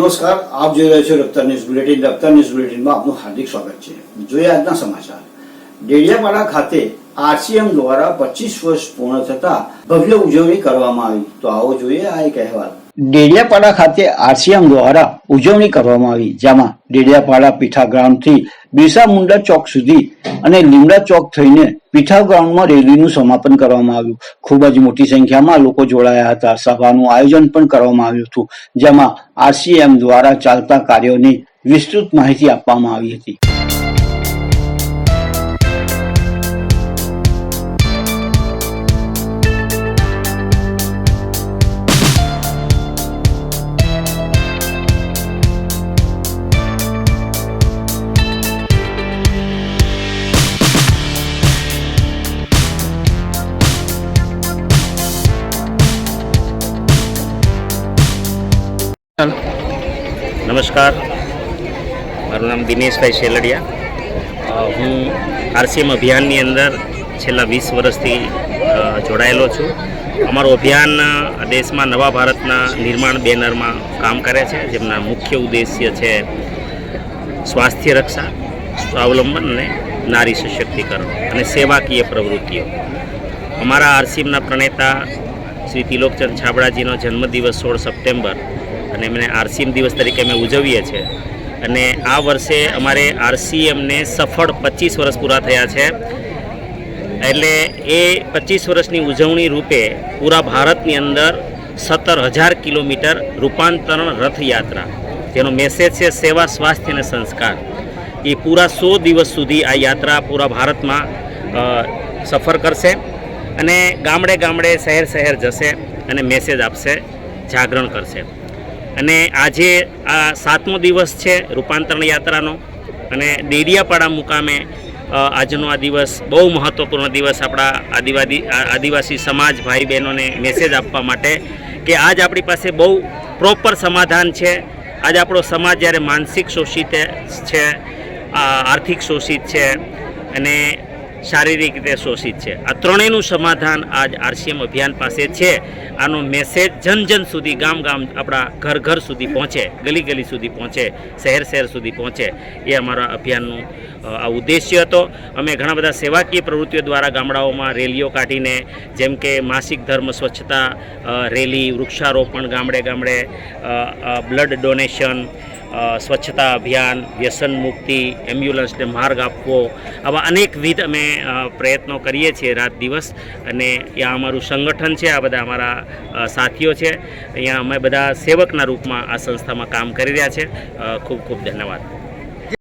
નમસ્કાર. આપ જોઈ રહ્યા છો Raftaar news bulletin. Raftaar news બુલેટિનમાં આપનું હાર્દિક સ્વાગત છે. જોઈએ આજના સમાચાર. ડેડિયાપાડા ખાતે આરસીએમ દ્વારા પચીસ વર્ષ પૂર્ણ થતા ભવ્ય ઉજવણી કરવામાં આવી. તો આવો જોઈએ આ એક અહેવાલ. ડેડિયાપાડા ખાતે આરસીએમ દ્વારા ઉજવણી કરવામાં આવી, જેમાં ડેડિયાપાડા પીઠા ગ્રાઉન્ડથી બિરસા મુંડા ચોક સુધી અને લીમડા ચોક થઈને પીઠા ગ્રાઉન્ડમાં રેલીનું સમાપન કરવામાં આવ્યું. ખૂબ જ મોટી સંખ્યામાં લોકો જોડાયા હતા. સભાનું આયોજન પણ કરવામાં આવ્યું હતું, જેમાં આરસીએમ દ્વારા ચાલતા કાર્યોની વિસ્તૃત માહિતી આપવામાં આવી હતી. નમસ્કાર. મારું નામ દિનેશભાઈ શેલડિયા. હું આરસીએમ અભિયાનની અંદર છેલ્લા વીસ વર્ષથી જોડાયેલો છું. અમારું અભિયાન દેશમાં નવા ભારતના નિર્માણ બેનરમાં કામ કરે છે, જેમના મુખ્ય ઉદ્દેશ્ય છે સ્વાસ્થ્ય રક્ષા, સ્વાવલંબન અને નારી સશક્તિકરણ અને સેવાકીય પ્રવૃત્તિઓ. અમારા આરસીએમના પ્રણેતા શ્રી તિલોકચંદ છાબડાજીનો જન્મદિવસ સોળ સપ્ટેમ્બર અને એમને આરસીએમ દિવસ તરીકે અમે ઉજવીએ છીએ. અને આ વર્ષે અમારે આરસીએમને સફળ પચીસ વર્ષ પૂરા થયા છે. એટલે એ પચીસ વર્ષની ઉજવણી રૂપે પૂરા ભારતની અંદર સત્તર હજાર કિલોમીટર રૂપાંતરણ રથયાત્રા, જેનો મેસેજ છે સેવા, સ્વાસ્થ્ય અને સંસ્કાર. એ પૂરા સો દિવસ સુધી આ યાત્રા પૂરા ભારતમાં સફર કરશે અને ગામડે ગામડે શહેર શહેર જશે અને મેસેજ આપશે, જાગરણ કરશે. અને આજે આ સાતમો દિવસ છે રૂપાંતરણ યાત્રાનો. અને ડેડિયાપાડા મુકામે આજનો આ દિવસ બહુ મહત્ત્વપૂર્ણ દિવસ આપણા આદિવાદી આદિવાસી સમાજ ભાઈ બહેનોને મેસેજ આપવા માટે કે આજ આપણી પાસે બહુ પ્રોપર સમાધાન છે. આજ આપણો સમાજ જ્યારે માનસિક શોષિત છે આર્થિક શોષિત છે અને શારીરિક રીતે શોષિત છે. આ ત્રણેયનું સમાધાન આજ આરસીએમ અભિયાન પાસે છે. આનો મેસેજ જન જન સુધી, ગામ ગામ આપણા ઘર ઘર સુધી પહોંચે, ગલી ગલી સુધી પહોંચે, શહેર શહેર સુધી પહોંચે એ અમારા અભિયાનનું આ ઉદ્દેશ્ય હતો. અમે ઘણા બધા સેવાકીય પ્રવૃત્તિઓ દ્વારા ગામડાઓમાં રેલીઓ કાઢીને, જેમ કે માસિક ધર્મ સ્વચ્છતા રેલી, વૃક્ષારોપણ ગામડે ગામડે બ્લડ ડોનેશન સ્વચ્છતા અભિયાન, વ્યસન મુક્તિ, એમ્બ્યુલન્સને માર્ગ આપવો, આવા અનેકવિધ અમે પ્રયત્નો કરીએ છીએ રાત દિવસ. અને ત્યાં અમારું સંગઠન છે, આ બધા અમારા સાથીઓ છે. અહીંયા અમે બધા સેવકના રૂપમાં આ સંસ્થામાં કામ કરી રહ્યા છે. ખૂબ ખૂબ ધન્યવાદ.